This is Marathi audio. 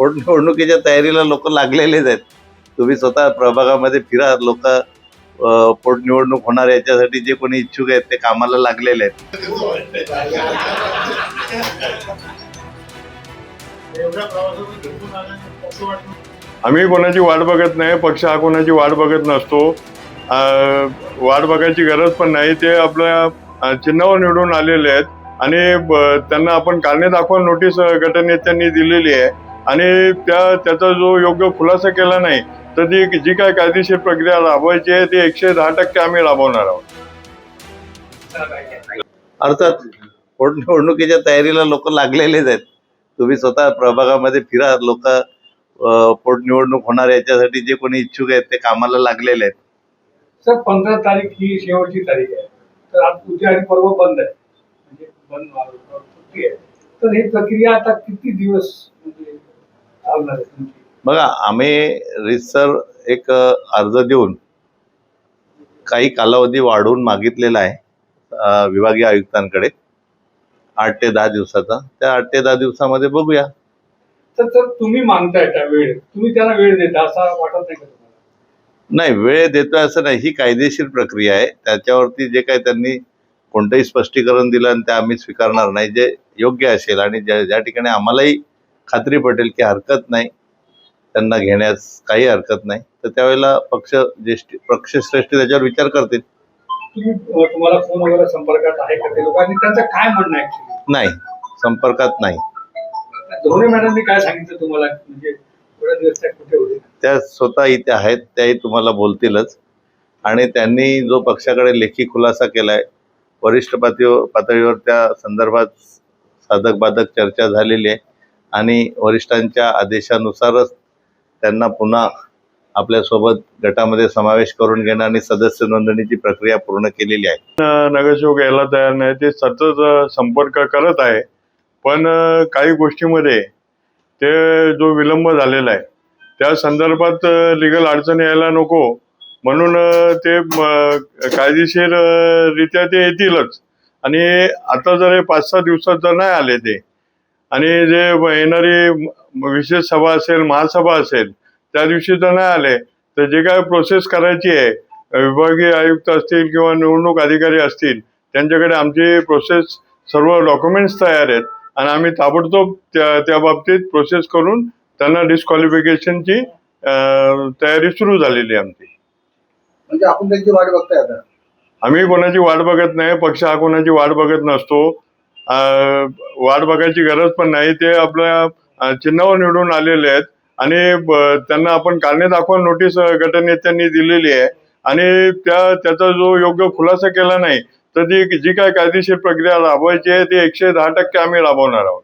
पोटनिवडणुकीच्या तयारीला लोक लागलेलेच आहेत. तुम्ही स्वतः प्रभागामध्ये फिरा लोक पोटनिवडणूक होणार याच्यासाठी जे कोणी इच्छुक आहेत ते कामाला लागलेले आहेत. आम्ही कोणाची वाट बघत नाही पक्ष हा कोणाची वाट बघत नसतो. अं, वाट बघायची गरज पण नाही ते आपल्या चिन्हावर निवडून आलेले आहेत. आणि ब- त्यांना आपण कारणे दाखवा नोटीस गटनेत्यांनी दिलेली आहे. आणि त्या त्याचा जो योग्य खुलासा केला नाही तर ती जी काय कायदेशीर प्रक्रिया राबवायची आहे ती एकशे दहा टक्के आम्ही राबवणार आहोत. अर्थात पोटनिवडणुकीच्या तयारीला लोक लागलेलेच आहेत. तुम्ही स्वतः प्रभागामध्ये फिरा लोक पोटनिवडणूक होणार याच्यासाठी जे कोणी इच्छुक आहेत ते कामाला लागलेले आहेत. सर पंधरा तारीख ही शेवटची तारीख आहे. तर आज उद्या आणि पर्व बंद आहे. म्हणजे बंद तर ही प्रक्रिया आता किती दिवस म्हणजे चालणार आहे तुमची बघा आम्ही रिसर एक अर्ज देऊन काही कालावधी वाढवून मागितलेला आहे विभागीय आयुक्तांकडे. आठ ते दहा दिवसाचा. त्या आठ ते दहा दिवसामध्ये बघूया. तर तुम्ही मागताय त्या वेळ. तुम्ही त्यांना वेळ देता असं वाटत नाही नाही वेळ देतोय असं नाही. ही कायदेशीर प्रक्रिया आहे. त्याच्यावरती जे काही त्यांनी कोणतंही स्पष्टीकरण दिलं आणि ते आम्ही स्वीकारणार नाही जे योग्य असेल आणि ज्या ज्या ठिकाणी आम्हालाही खात्री पटेल की हरकत नाही. त्यांना घेण्यास काही हरकत नाही. तर त्यावेळेला पक्ष ज्येष्ठ पक्षश्रेष्ठी त्याच्यावर विचार करतील. तुम्हाला फोन वगैरे संपर्कात आहे का ते लोक? आणि त्यांचं काय म्हणणं आहे? नाही. संपर्कात नाही. धोणे मॅडमनी काय सांगितलं तुम्हाला? म्हणजे दिवस त्या कुठे होते? त्या स्वतः इथे आहेत. त्याही तुम्हाला बोलतीलच. आणि त्यांनी जो पक्षाकडे लेखी खुलासा केलाय वरिष्ठ पातळीवर पातळीवर त्या संदर्भात साधक बाधक चर्चा झालेली आहे. आणि वरिष्ठांच्या आदेशानुसारच त्यांना पुन्हा आपल्यासोबत गटामध्ये समावेश करून घेणं आणि सदस्य नोंदणीची प्रक्रिया पूर्ण केलेली आहे. नगरसेवक यायला तयार नाही ते सतत संपर्क करत आहे. पण काही गोष्टीमध्ये ते जो विलंब झालेला आहे त्या संदर्भात लिगल अडचण यायला नको. म्हणून ते कायदेशीर रित्या ते येतीलच. आणि आता जर हे पाच सहा दिवसात जर नाही आले ते आणि जे येणारी विशेष सभा असेल महासभा असेल त्या दिवशी जर नाही आले. तर जे काय प्रोसेस करायची आहे विभागीय आयुक्त असतील किंवा निवडणूक अधिकारी असतील त्यांच्याकडे आमची प्रोसेस सर्व डॉक्युमेंट्स तयार आहेत. आणि आम्ही ताबडतोब त्या त्या बाबतीत प्रोसेस करून त्यांना डिस्क्वालिफिकेशनची तयारी सुरू झालेली आहे आमची. म्हणजे आपण त्यांची वाट बघताय आता. आम्ही कोणाची वाट बघत नाही पक्ष हा कोणाची वाट बघत नसतो. वाट बघायची गरज पण नाही. ते आपल्या चिन्हावर निवडून आलेले आहेत. आणि त्यांना आपण कारणे दाखवा नोटीस गटनेत्यांनी दिलेली आहे. आणि त्या त्याचा जो योग्य खुलासा केला नाही तर ती जी काय कायदेशीर प्रक्रिया राबवायची आहे ती एकशे दहा टक्के आम्ही राबवणार आहोत.